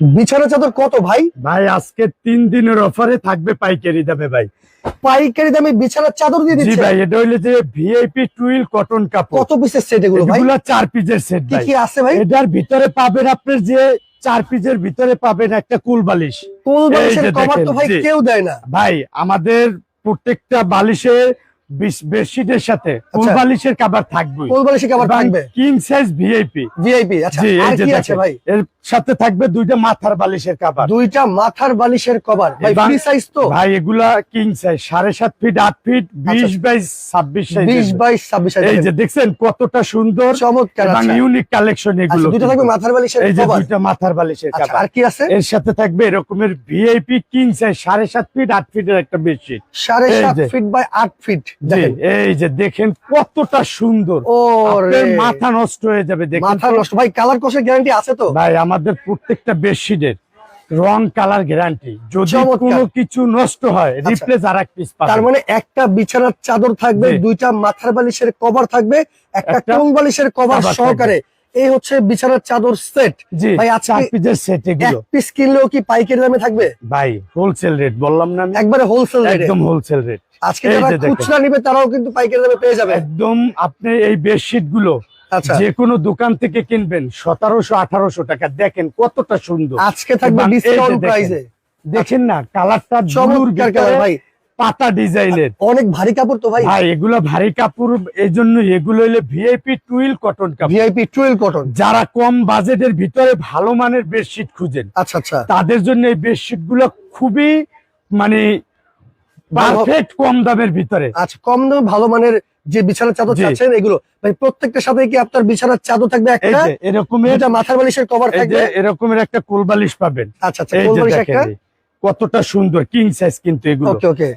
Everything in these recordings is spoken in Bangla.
বিছানা চাদর কত ভাই? ভাই আজকে তিন দিনের অফারে থাকবে পাইকারি দামে ভাই। পাইকারি দামে বিছানার চাদর দিয়ে দিচ্ছে? ভাই এটা হইলে যে ভিআইপি টুইল কটন কাপড়। কত পিসের সেট এগুলো ভাই? এগুলা চার পিসের সেট ভাই। কি আছে ভাই? এটার ভিতরে পাবেন আপনার যে চার পিসের ভিতরে পাবেন একটা কুল বালিশ। কুল বালিশের কভার তো ভাই কেউ দেয় না। ভাই আমাদের প্রত্যেকটা বালিশে বেডশিটের সাথে কুল আচ্ছা। বালিশের কাবার থাকবে? কোল বালিশে কভার থাকবে কিং সাইজ ভিআইপি ভিআইপি আচ্ছা। আর কি আছে ভাই? এর সাথে থাকবে দুইটা মাথার বালিশের কাবার দুইটা মাথার বালিশের কভার ভাই ফ্রি সাইজ তো? ভাই এগুলা কিং সাইজ সাড়ে সাত ফিট আট ফিট বিশ বাই ছাব্বিশ সাইজ বিশ বাইশ ছাব্বিশ এই যে দেখছেন কতটা সুন্দর চমৎকার এবং আচ্ছা। ইউনিক কালেকশন এগুলো আচ্ছা, দুইটা থাকবে মাথার বালিশের এই যে কভার দুইটা মাথার বালিশের আচ্ছা কাবার আর কি আছে? এর সাথে থাকবে এরকমের ভিআইপি কিং সাইজ সাড়ে সাত ফিট আট ফিটের একটা বেডশিট সাড়ে এই সাত যে। ফিট বাই আট ফিট জি দেখেন এই যে দেখেন কতটা সুন্দর। ও মাথা নষ্ট হয়ে যাবে দেখেন মাথা নষ্ট। ভাই কালার কোষের গ্যারান্টি আছে তো? ভাই আমাদের প্রত্যেকটা বেডশিটের রং কালার গ্যারান্টি যদি। কোনো কিছু নষ্ট হয় রিপ্লেস আর এক পিস তার মানে একটা বিছানার চাদর থাকবে দুইটা মাথার বালিশের কভার থাকবে একটা একটা কোন বালিশের কভার সহকারে। এই হচ্ছে বিছানার চাদর সেট। জি ভাই, আজকে পিসের সেট এগুলো। পিস কিনলেও কি পাইকারি দামে থাকবে? ভাই হোলসেল রেট বললাম না আমি। একবারে হোলসেল রেটে একদম হোলসেল রেট আজকে যারা। খুচরা নিবে তারাও কিন্তু পাইকারি দামে পেয়ে যাবে। একদম আপনি এই বেডশিটগুলো আচ্ছা। যে কোনো দোকান থেকে কিনবেন সতেরোশো আঠারোশো টাকা। দেখেন কতটা সুন্দর। আজকে থাকবে ডিসকাউন্ট প্রাইসে দেখেন। না কালারটা চমৎকার ভাই। পাতা ডিজাইনের। অনেক ভারী কাপড় তো ভাই। ভাই এগুলো ভারী কাপড় এই জন্য এগুলো হলে ভিআইপি টুইল কটন কাপড়। ভিআইপি টুইল কটন যারা কম বাজেটের ভিতরে ভালো মানের বেডশিট খুঁজেন আচ্ছা আচ্ছা। তাদের জন্য এই বেডশিটগুলো খুবই মানে পারফেক্ট কম দামের ভিতরে। আচ্ছা কম দামে ভালো মানের যে বিছানার চাদর। চাচ্ছেন এগুলো। ভাই প্রত্যেকটার সাথে কি আপনার বিছানার চাদর থাকবে একটা? যে এরকমের মাথার বালিশের কভার থাকবে? এরকমের একটা কোলবালিশ পাবেন। আচ্ছা আচ্ছা এই কোল বালিশ একটা? কতটা সুন্দর কিং সাইজ কিন্তু এগুলো।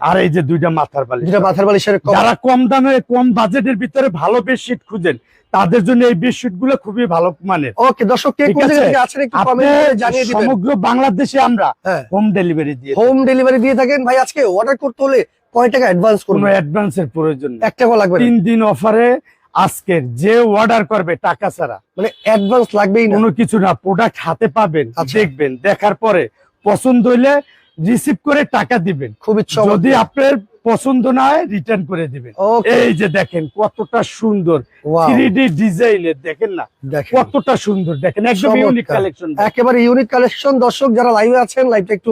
আর এই যে দুইটা মাথার বালিশ। দুইটা মাথার বালিশের যারা কম দামে কম বাজেটের ভিতরে ভালো বেডশিট খুঁজেন তাদের জন্য এই বেডশিটগুলো খুবই ভালো মানের। ওকে দর্শক কে কোন জায়গা থেকে আছেন একটু কমেন্ট জানিয়ে দিবেন। সমগ্র বাংলাদেশে আমরা হ্যাঁ। হোম ডেলিভারি দিয়ে হোম ডেলিভারি দিয়ে থাকেন। ভাই আজকে অর্ডার করতে হলে কয় টাকা অ্যাডভান্স কোনো করবেন অ্যাডভান্সের প্রয়োজন নেই। এক টাকা লাগবে। তিন দিন অফারে আজকের যে অর্ডার করবে টাকা ছাড়া। মানে অ্যাডভান্স লাগবেই না। কোনো কিছু না প্রোডাক্ট হাতে পাবেন আচ্ছা। দেখবেন দেখার পরে পছন্দ হইলে রিসিভ করে টাকা দিবেন। খুবই যদি আপনার পছন্দ না হয় রিটার্ন করে দিবেন। এই যে দেখেন কতটা সুন্দর। থ্রি ডি ডিজাইনের দেখেন না? কতটা সুন্দর দেখেন একদম ইউনিক কালেকশন একেবারে ইউনিক কালেকশন দর্শক যারা লাইভে আছেন লাইভটা একটু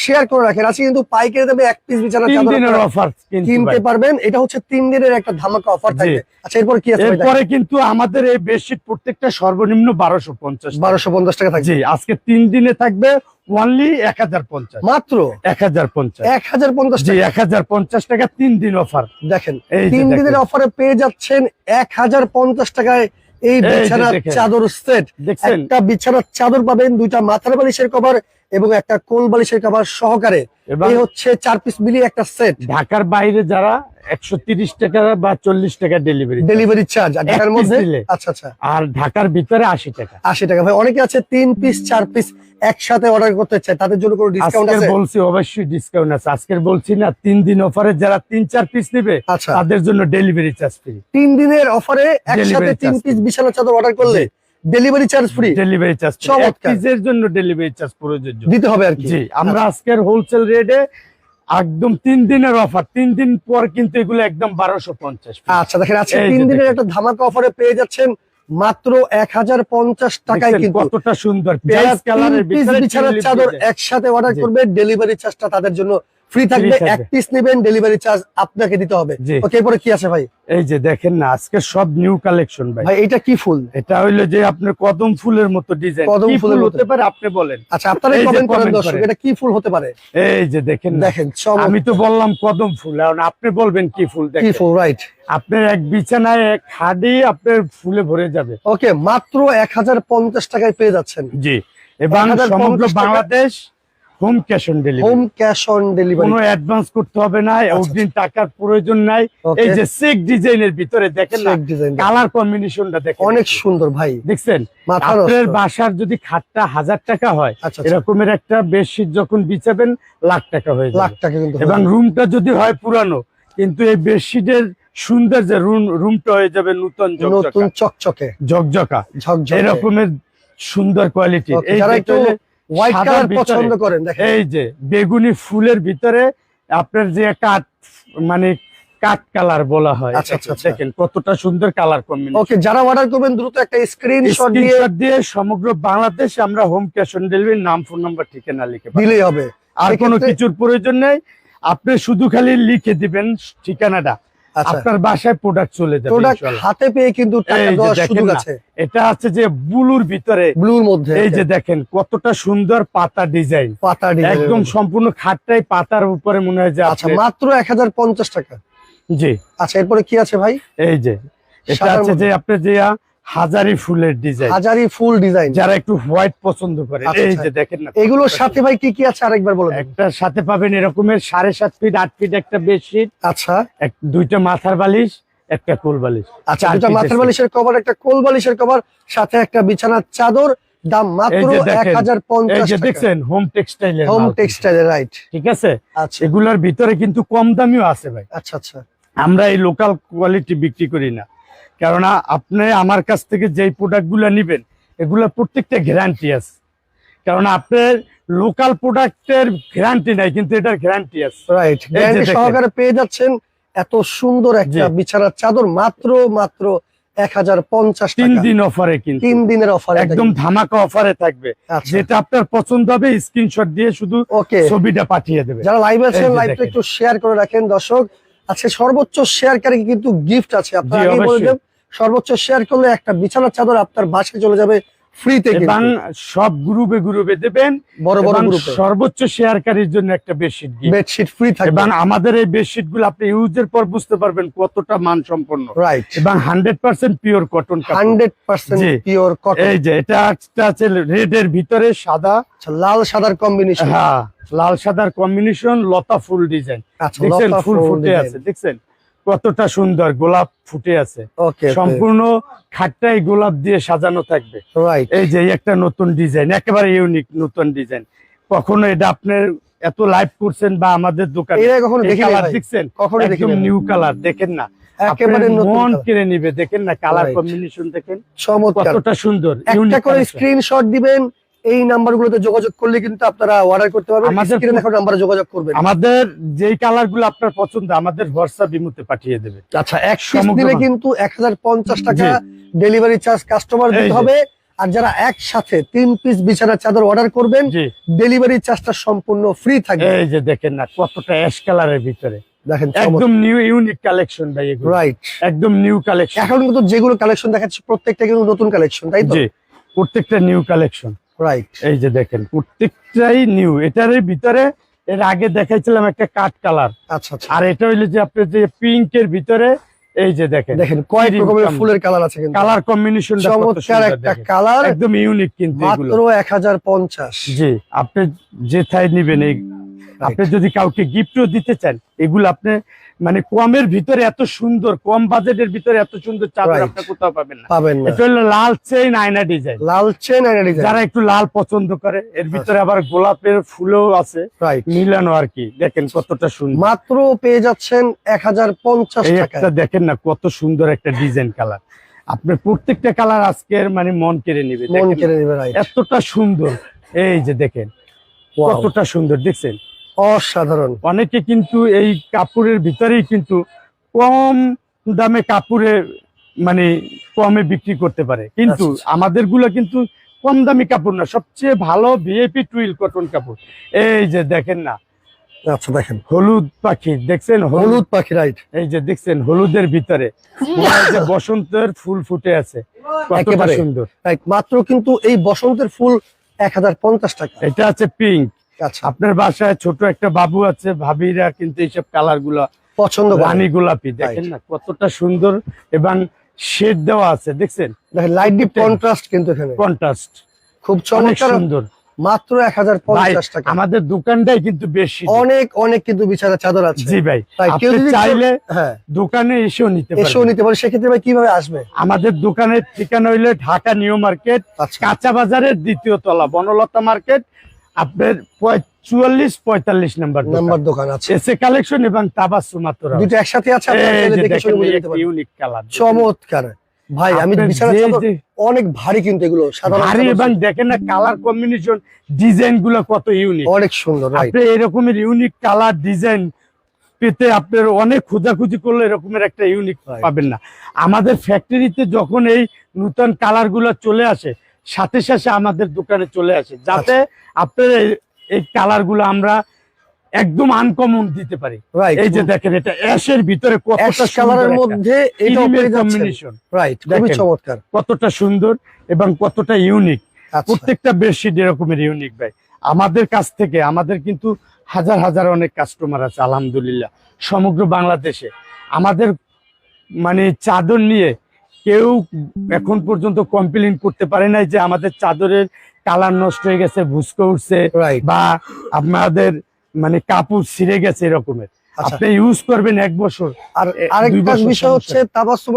শেয়ার করে রাখেন। আজকে কিন্তু পাইকারি দামে এক পিস বিছানা তিন দিনের অফার কিনতে পারবেন। এটা হচ্ছে তিন দিনের একটা ধামাকা অফার। থাকবে। আচ্ছা এরপর কি আছে এরপরে কিন্তু আমাদের এই বেডশিট প্রত্যেকটা সর্বনিম্ন বারোশো পঞ্চাশ বারোশো পঞ্চাশ টাকা থাকবে। আজকে তিন দিনে থাকবে ওনলি এক হাজার পঞ্চাশ। মাত্র? এক হাজার পঞ্চাশ। এক হাজার পঞ্চাশ এক হাজার পঞ্চাশ টাকা তিন দিন অফার দেখেন তিন। দিনের অফারে পেয়ে যাচ্ছেন এক হাজার পঞ্চাশ টাকায় এই বিছানার চাদর সেট একটা বিছানার চাদর পাবেন দুইটা মাথার বালিশের কভার এবং একটা কোল বালিশের কভার সহকারে। এই হচ্ছে চার পিস মিলিয়ে একটা সেট ঢাকার বাইরে যারা একশো তিরিশ টাকা বা চল্লিশ টাকা ডেলিভারি ডেলিভারি চার্জ আর ঢাকার মধ্যে? আচ্ছা আচ্ছা। আর ঢাকার ভিতরে আশি টাকা। আশি টাকা। ভাই অনেকে আছে তিন পিস চার পিস একসাথে অর্ডার করতে চায়। তাদের জন্য কোনো ডিসকাউন্ট আছে? বলছি অবশ্যই ডিসকাউন্ট আছে। আজকের বলছি না তিন দিন অফারে যারা তিন চার পিস নেবে আচ্ছা। তাদের জন্য ডেলিভারি চার্জ ফ্রি তিন দিনের অফারে একসাথে Delivery তিন পিস বিছানা চাদর অর্ডার করলে delivery charge free delivery charge চমৎকার। পিসের জন্য ডেলিভারি চার্জ প্রযোজ্য দিতে হবে আর কি। জি আমরা আজকের হোলসেল রেটে একদম তিন দিনের অফার তিন দিন পর কিন্তু এগুলো একদম বারোশো পঞ্চাশ আচ্ছা দেখেন আজকে তিন দিনের একটা ধামাকা অফারে পেয়ে যাচ্ছেন মাত্র এক হাজার পঞ্চাশ টাকায় কিন্তু। কতটা সুন্দর। চাদর একসাথে অর্ডার করবে ডেলিভারি চার্জটা তাদের জন্য ফ্রি থাকবে। এক পিস নেবেন ডেলিভারি চার্জ আপনাকে দিতে হবে। ওকে এরপরে কি আছে ভাই? এই যে দেখেন না আজকে সব নিউ কালেকশন ভাই। ভাই এটা কি ফুল? এটা হইল যে আপনার কদম ফুলের মতো ডিজাইন কদম ফুল হতে পারে আপনি বলেন। আচ্ছা আপনারা কমেন্ট করেন দর্শক এটা কি ফুল হতে পারে? এই যে দেখেন দেখেন। আমি তো বললাম কদম ফুল এখন আপনি বলবেন কি ফুল কি দেখেন। ফুল রাইট আপনার এক বিছানায় এক হাডি আপনার ফুলে ভরে যাবে। ওকে মাত্র এক হাজার পঞ্চাশ টাকায় পেয়ে যাচ্ছেন। জি এবং সমগ্র Bangladesh home cash on delivery home cash on delivery কোনো অ্যাডভান্স করতে হবে না অগ্রিম টাকার প্রয়োজন নাই। এই যে চেক ডিজাইনের ভিতরে দেখেন না কালার কম্বিনেশনটা দেখেন। অনেক সুন্দর ভাই। দেখছেন? আপনার বাসার যদি খাটটা হাজার টাকা হয় আচ্ছা আচ্ছা, এরকমের একটা বেডশিট যখন বিছাবেন লাখ টাকা হয়ে লাখ টাকা কিন্তু এবং রুমটা যদি হয় পুরানো কিন্তু এই বেডশিটের সুন্দর যে রুম রুমটা হয়ে যাবে নতুন নতুন চকচকে। ঝকঝকা। ঝকঝকে। এরকমের সুন্দর কোয়ালিটি যারা একটু হোয়াইট কালার পছন্দ করেন দেখেন। এই যে বেগুনি ফুলের ভিতরে আপনার যে কাঠ মানে কাঠ কালার বলা হয়। আচ্ছা, আচ্ছা, আচ্ছা। দেখেন কতটা সুন্দর কালার কম্বিনেশন ওকে যারা অর্ডার করবেন দ্রুত একটা স্ক্রিনশট দিয়ে দিয়ে সমগ্র বাংলাদেশ আমরা হোম ক্যাশ অন ডেলিভারি নাম ফোন নাম্বার ঠিকানা লিখে দিলেই হবে। আর কোনো কিছুর প্রয়োজন নেই। আপনি শুধু খালি লিখে দিবেন ঠিকানাটা। আপনার বাসায় প্রোডাক্ট চলে যাবে প্রোডাক্ট হাতে পেয়ে কিন্তু টাকা দেওয়ার সুযোগ আছে। এটা আছে যে ব্লুর ভিতরে। ব্লুর মধ্যে এই যে দেখেন কতটা সুন্দর পাতা ডিজাইন। পাতা ডিজাইন। একদম সম্পূর্ণ খাটটাই পাতার উপরে মনে হয় যে আচ্ছা মাত্র এক হাজার পঞ্চাশ টাকা। জি। আচ্ছা এরপরে কি আছে ভাই? এই যে এটা হচ্ছে আছে যে। আপনি যে হাজারি ফুলের ডিজাইন হাজারি ফুল ডিজাইন যারা একটু হোয়াইট পছন্দ করে। আচ্ছা, এই আচ্ছা। যে দেখেন না। এগুলোর সাথে ভাই কি কি আছে? আরেকবার বলে দেন। একটার সাথে পাবেন এরকমের সাড়ে সাত ফিট আট ফিট একটা বেডশিট আচ্ছা। দুইটা মাথার বালিশ একটা কোল বালিশ। আচ্ছা দুটা মাথার বালিশের কভার একটা কোল বালিশের কভার সাথে একটা বিছানার চাদর দাম মাত্র এই যে দেখেন, এক হাজার এই যে দেখছেন হোম টেক্সটাইলের হোম টেক্সটাইল রাইট ঠিক আছে? আচ্ছা। এগুলার ভিতরে কিন্তু কম দামিও আছে ভাই। আচ্ছা আচ্ছা। আমরা এই লোকাল কোয়ালিটি বিক্রি করি না। কেননা আপনি আমার কাছ থেকে যেই প্রোডাক্টগুলা নিবেন এগুলা প্রত্যেকটা গ্যারান্টি আছে। কারণ আপনার লোকাল প্রোডাক্টের গ্যারান্টি নাই কিন্তু এটার গ্যারান্টি আছে। রাইট। সহকারে পেয়ে যাচ্ছেন এত সুন্দর একটা। বিছানার চাদর মাত্র মাত্র এক হাজার পঞ্চাশ তিন দিন অফারে কিন্তু। তিন দিনের অফার একদম ধামাকা অফারে থাকবে। আচ্ছা। যেটা আপনার পছন্দ হবে স্ক্রিনশট দিয়ে শুধু ওকে ছবিটা পাঠিয়ে দেবে। যারা লাইভ আছেন লাইভটা একটু শেয়ার করে রাখেন। দর্শক আজকে সর্বোচ্চ শেয়ারকারী কিন্তু গিফট আছে। আপনারা আগে বলে। দেন সর্বোচ্চ শেয়ার করলে একটা বিছানার চাদর আপনার বাসায় চলে যাবে ফ্রিতে এবং সব গ্রুপে গ্রুপে দেবেন বড় বড় গ্রুপে। সর্বোচ্চ শেয়ারকারীর জন্য একটা বেডশিট বেডশিট ফ্রি থাকবে। এবং আমাদের এই বেডশিটগুলো আপনি ইউজের পর বুঝতে পারবেন কতটা মান সম্পন্ন রাইট এবং hundred percent pure cotton hundred percent. Pure cotton এই যে এটা আছে রেড এর ভিতরে সাদা। লাল সাদার কম্বিনেশন হ্যাঁ। লাল সাদার কম্বিনেশন লতা ফুল ডিজাইন আচ্ছা দেখছেন? ফুল ফুটে আছে দেখছেন? কতটা সুন্দর গোলাপ ফুটে আছে। সম্পূর্ণ খাটটাই গোলাপ দিয়ে সাজানো থাকবে। এই যে একটা নতুন ডিজাইন একেবারে ইউনিক নতুন ডিজাইন কখনো এটা আপনার এত লাইভ করছেন বা আমাদের দোকানে কখনো কালার দেখছেন? কখনো একদম নিউ কালার দেখেন না। একেবারে নতুন মন colour। নিবে দেখেন না কালার কম্বিনেশন দেখেন। কতটা সুন্দর একটা করে। স্ক্রিনশট দিবেন এই নাম্বারগুলোতে যোগাযোগ করলে কিন্তু আপনারা অর্ডার করতে পারবেন আমাদের স্ক্রিনে দেখো নাম্বারে যোগাযোগ করবেন। আমাদের যেই কালারগুলো আপনার পছন্দ আমাদের হোয়াটসঅ্যাপ ইমুতে পাঠিয়ে দেবে। আচ্ছা এক পিস সমগ্র নিলে বাং- কিন্তু এক হাজার পঞ্চাশ টাকা ডেলিভারি চার্জ কাস্টমার দিতে হবে। আর যারা একসাথে তিন পিস বিছানার চাদর অর্ডার করবেন ডেলিভারি চার্জটা সম্পূর্ণ ফ্রি থাকবে। এই যে দেখেন না কতটা অ্যাশ কালারের ভিতরে। দেখেন একদম নিউ ইউনিক কালেকশন ভাই এগুলো। রাইট একদম নিউ কালেকশন এখন কিন্তু যেগুলো কালেকশন দেখাচ্ছে প্রত্যেকটা কিন্তু নতুন কালেকশন তাই তো? জি প্রত্যেকটা নিউ কালেকশন রাইট এই যে দেখেন প্রত্যেকটাই নিউ এটার ভিতরে এর আগে দেখাইছিলাম একটা কাঠ কালার। আচ্ছা আচ্ছা। আর এটা হইল যে আপনি যে পিঙ্ক এর ভিতরে এই যে দেখেন দেখেন কয়েক রকমের ফুলের কালার আছে কিন্তু। কালার কম্বিনেশন চমৎকার একটা কালার। একদম ইউনিক কিন্তু মাত্র এক হাজার পঞ্চাশ। জি আপনি যে থাই নিবেন এই আপনি যদি কাউকে গিফটও দিতে চান এগুলো আপনি মানে কমের ভিতরে এত সুন্দর কম বাজেটের ভিতরে এত সুন্দর চাদর আপনি কোথাও পাবেন না। পাবেন না। এটা হলো লাল চেইন আয়না ডিজাইন লাল চেইন আয়না ডিজাইন যারা একটু লাল পছন্দ করে এর ভিতরে আবার গোলাপের ফুলও আছে মিলানো আর কি। দেখেন কতটা সুন্দর। মাত্র পেয়ে যাচ্ছেন এক হাজার পঞ্চাশ এই টাকা একটা দেখেন না কত সুন্দর একটা ডিজাইন কালার আপনার প্রত্যেকটা কালার আজকের মানে মন কেড়ে নিবে। মন কেড়ে নেবে রাইট এতটা সুন্দর। এই যে দেখেন কতটা সুন্দর দেখছেন? অসাধারণ। অনেকে কিন্তু এই কাপড়ের ভিতরেই কিন্তু কম দামে কাপড়ে মানে কমে বিক্রি করতে পারে। কিন্তু আচ্ছা, আচ্ছা। আমাদেরগুলো কিন্তু কম দামি কাপড় না সবচেয়ে ভালো ভিআইপি টুইল কটন কাপড়। এই যে দেখেন না। আচ্ছা দেখেন। হলুদ পাখি দেখছেন? হলুদ পাখি রাইট এই যে দেখছেন হলুদের ভিতরে। বসন্তের ফুল ফুটে আছে। কতটা সুন্দর। মাত্র কিন্তু এই বসন্তের ফুল এক হাজার পঞ্চাশ টাকা। এটা আছে পিঙ্ক আচ্ছা। আপনার বাসায় ছোট একটা বাবু আছে ভাবিরা কিন্তু এইসব কালারগুলা পছন্দ রানী গোলাপি দেখেন না কতটা সুন্দর এবং শেড দেওয়া আছে দেখছেন? দেখেন লাইট ডিপ কন্ট্রাস্ট কিন্তু এখানে। কন্ট্রাস্ট খুব অনেক চমৎকার সুন্দর। মাত্র এক হাজার পঞ্চাশ টাকা। আমাদের দোকানটাই কিন্তু বেশি। অনেক অনেক কিন্তু বিছানা চাদর আছে। জি ভাই কেউ চাইলে হ্যাঁ। দোকানে এসেও নিতে এসেও নিতে পারে সেক্ষেত্রে ভাই কীভাবে আসবে? আমাদের দোকানের ঠিকানা হইলে ঢাকা নিউ মার্কেট আচ্ছা। কাঁচা বাজারের দ্বিতীয় তলা বনলতা মার্কেট আপনার চুয়াল্লিশ পঁয়তাল্লিশ নাম্বার নাম্বার দোকান আছে। এসে কালেকশন এবং তাবাসু মাত্র দুটো একসাথে আছে ইউনিক কালার চমৎকার। ভাই আমি অনেক ভারী কিন্তু এগুলো ভারী এবং দেখেন না কালার কম্বিনেশন ডিজাইনগুলো কত ইউনিক অনেক সুন্দর আপনি এরকমের ইউনিক কালার ডিজাইন পেতে আপনার অনেক খোঁজাখুঁজি করলে এরকমের একটা ইউনিক পাবেন না। আমাদের ফ্যাক্টরিতে যখন এই নতুন কালারগুলো চলে আসে সাথে সাথে আমাদের দোকানে চলে আসে যাতে আচ্ছা। আপনার এই- এই কালারগুলো আমরা একদম আনকমন দিতে পারি। এই যে দেখেন এটা অ্যাশের ভিতরে কতটা কালারের মধ্যে এটাও কম্বিনেশন রাইট খুবই চমৎকার। কতটা সুন্দর এবং কতটা ইউনিক আচ্ছা। প্রত্যেকটা বেডশিট এরকমের ইউনিক ভাই। আমাদের কাছ থেকে আমাদের কিন্তু হাজার হাজার অনেক কাস্টমার আছে আলহামদুলিল্লাহ। সমগ্র বাংলাদেশে। আমাদের মানে চাদর নিয়ে কেউ এখন পর্যন্ত কমপ্লেন করতে পারে নাই যে আমাদের চাদরের কালার নষ্ট হয়ে গেছে ভুস্কো উঠছে বা আপনাদের মানে কাপড় ছিঁড়ে গেছে এরকমের। আচ্ছা। আপনি ইউজ করবেন এক বছর। আর আরেকটা বিষয় হচ্ছে তাবাসসুম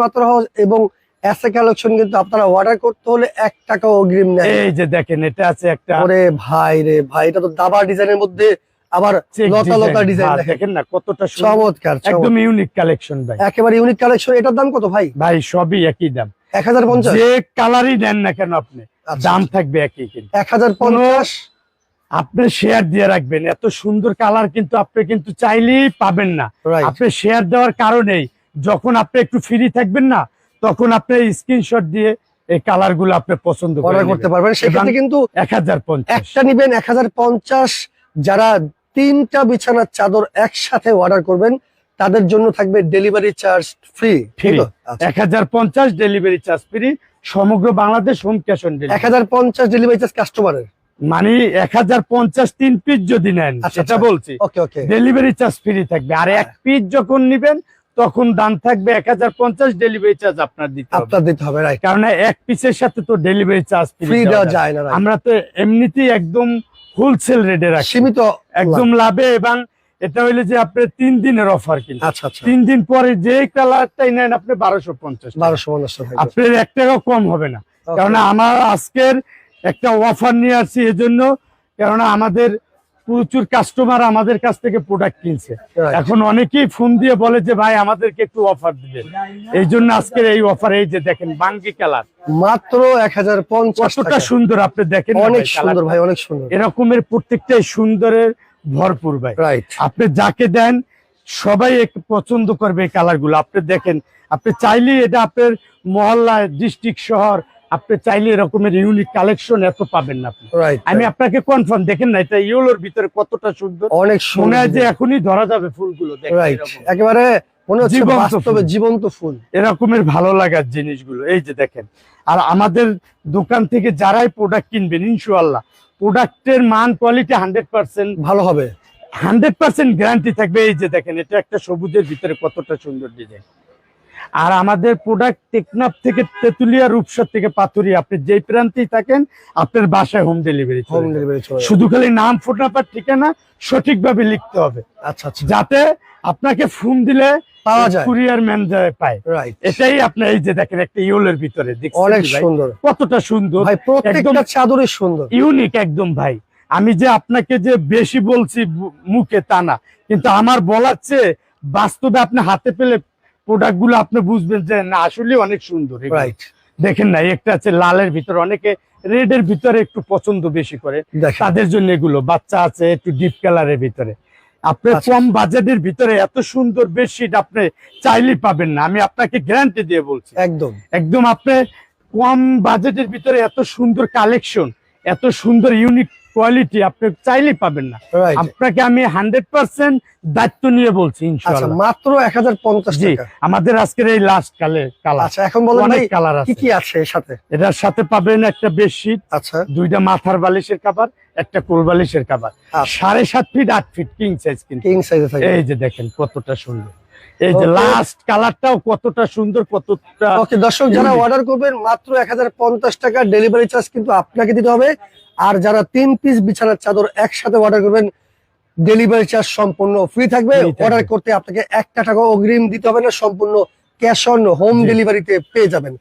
এবং এসএ কালেকশন কিন্তু আপনারা অর্ডার করতে হলে এক টাকা অগ্রিম নেয়। এই যে দেখেন এটা আছে একটা ওরে ভাই রে ভাই এটা তো দাবা ডিজাইনের মধ্যে আবার check লতা লতা ডিজাইন হ্যাঁ, দেখেন। না কতটা চমৎকার একদম ইউনিক কালেকশন ভাই। একেবারে ইউনিক কালেকশন এটার দাম কত ভাই? ভাই সবই একই দাম। এক হাজার পঞ্চাশ? যে কালারই নেন না কেন আপনি আচ্ছা। দাম থাকবে একই কিন্তু। এক হাজার পঞ্চাশ? আপনি শেয়ার দিয়ে রাখবেন। এত সুন্দর কালার কিন্তু আপনি কিন্তু চাইলেই পাবেন না। আপনি শেয়ার দেওয়ার কারণেই যখন আপনি একটু ফ্রি থাকবেন না তখন আপনি স্ক্রিনশট দিয়ে এই কালারগুলো আপনি পছন্দ করতে পারবেন। সেক্ষেত্রে কিন্তু এক হাজার পঞ্চাশ। একটা নিবেন এক হাজার পঞ্চাশ। যারা তিনটা বিছানার চাদর একসাথে অর্ডার করবেন তাদের জন্য থাকবে ডেলিভারি চার্জ ফ্রি Free। এক হাজার পঞ্চাশ ডেলিভারি চার্জ ফ্রি সমগ্র Bangladesh home cash on delivery এক হাজার পঞ্চাশ ডেলিভারি চার্জ কাস্টমারের মানে এক হাজার পঞ্চাশ তিন পিস যদি নেন আচ্ছা, সেটা আচ্ছা। বলছি। ডেলিভারি চার্জ ফ্রি থাকবে। আর এক পিস যখন নিবেন তখন দাম থাকবে এক হাজার পঞ্চাশ ডেলিভারি চার্জ আপনার দিতে আপনার দিতে হবে কারণ এক পিসের সাথে তো ডেলিভারি চার্জ ফ্রি দেওয়া যায়। না আমরা তো এমনিতেই একদম হোলসেল রেটে রাখি। সীমিত একদম লাভে। এবং এটা হইলে যে আপনি তিন দিনের অফার কিন্তু আচ্ছা তিন দিন পরে যে কালারটাই নেন আপনি বারোশো পঞ্চাশ বারোশো পঞ্চাশ টাকা। আপনার এক টাকাও কম হবে না। কারণ আমার আজকের একটা অফার নিয়ে আসছি এজন্য কেননা আমাদের প্রচুর কাস্টমার আমাদের কাছ থেকে প্রোডাক্ট কিনছে। এখন অনেকেই ফোন দিয়ে বলে যে ভাই আমাদেরকে একটু অফার দিবেন। এই জন্য আজকের এই অফার এই যে দেখেন বাঙ্গি কালার মাত্র এক হাজার পঞ্চাশ কতটা সুন্দর আপনি দেখেন অনেক সুন্দর ভাই অনেক সুন্দর। এরকমের প্রত্যেকটাই সুন্দরের ভরপুর ভাই। আপনি যাকে দেন সবাই পছন্দ করবে এই কালারগুলো। আপনি দেখেন আপনি চাইলে এটা আপনার মহল্লায় ডিস্ট্রিক্ট শহর আপনি চাইলে এরকমের ইউনিক কালেকশন এত পাবেন না আপনি। আমি আপনাকে কনফার্ম দেখেন না এটা ইয়েলোর ভিতরে কতটা সুন্দর। অনেক মনে হয় যে এখনই ধরা যাবে ফুলগুলো একেবারে মনে হচ্ছে জীবন্ত বাস্তবে ফুল। জীবন্ত ফুল। এরকমের ভালো লাগার জিনিসগুলো এই যে দেখেন। আর আমাদের দোকান থেকে যারাই প্রোডাক্ট কিনবেন ইনশাআল্লাহ প্রোডাক্টের মান কোয়ালিটি হান্ড্রেড পার্সেন্ট ভালো হবে। হান্ড্রেড পার্সেন্ট গ্যারান্টি থাকবে এই যে দেখেন এটা একটা সবুজের ভিতরে কতটা সুন্দর ডিজাইন আর আমাদের প্রোডাক্ট টেকনাফ থেকে তেতুলিয়া রূপসার থেকে পাথুরি। আপনি যেই প্রান্তেই থাকেন আপনার বাসায় হোম ডেলিভারি হোম ডেলিভারি শুধু খালি নাম ফোন নাম্বার ঠিকানা সঠিকভাবে লিখতে হবে। আচ্ছা আচ্ছা। যাতে আপনাকে ফোন দিলে পাওয়া যায়। কুরিয়ার ম্যান পায়। রাইট এটাই আপনার এই যে দেখেন একটা ইউলের ভিতরে। অনেক সুন্দর। কতটা সুন্দর। ভাই প্রত্যেকটা চাদরই সুন্দর। ইউনিক একদম ভাই। আমি যে আপনাকে যে বেশি বলছি মুখে তা না। কিন্তু আমার বলার চেয়ে বাস্তবে আপনি হাতে পেলে প্রোডাক্টগুলো আপনি বুঝবেন যে না আসলে অনেক সুন্দর। রাইট দেখেন না একটা আছে লালের ভিতরে অনেকে রেড এর ভিতরে একটু পছন্দ বেশি করে। তাদের জন্য এগুলো বাচ্চা আছে একটু ডিপ কালারের ভিতরে। আপনি আচ্ছা। কম বাজেটের ভিতরে এত সুন্দর বেডশিট আপনি চাইলেই পাবেন না আমি আপনাকে গ্যারান্টি দিয়ে বলছি। একদম। একদম আপনি কম বাজেটের ভিতরে এত সুন্দর কালেকশন এত সুন্দর ইউনিক কোয়ালিটি আপনি চাইলেই পাবেন না। আপনাকে আমি হান্ড্রেড পার্সেন্ট দায়িত্ব নিয়ে বলছি আচ্ছা মাত্র এক হাজার পঞ্চাশ আমাদের আজকের এই লাস্ট কালে কালার এখন বলেন অনেক কালার আছে। কি আছে এর সাথে? এটার সাথে পাবেন একটা বেডশিট আচ্ছা। দুইটা মাথার বালিশের কাবার একটা কোল বালিশের কাবার আচ্ছা। সাড়ে সাত ফিট আট ফিট কিং সাইজ কিন্তু। কিং সাইজে এই যে দেখেন কতটা সুন্দর। এই যে লাস্ট কালারটাও কতটা সুন্দর কতটা ওকে দর্শক যারা অর্ডার করবেন মাত্র এক হাজার পঞ্চাশ টাকা ডেলিভারি চার্জ কিন্তু আপনাকে দিতে হবে। আর যারা তিন পিস বিছানার চাদর একসাথে অর্ডার করবেন ডেলিভারি চার্জ সম্পূর্ণ ফ্রি থাকবে। অর্ডার করতে আপনাকে একটা টাকা অগ্রিম দিতে হবে না সম্পূর্ণ ক্যাশ অন হোম ডেলিভারিতে পেয়ে যাবেন।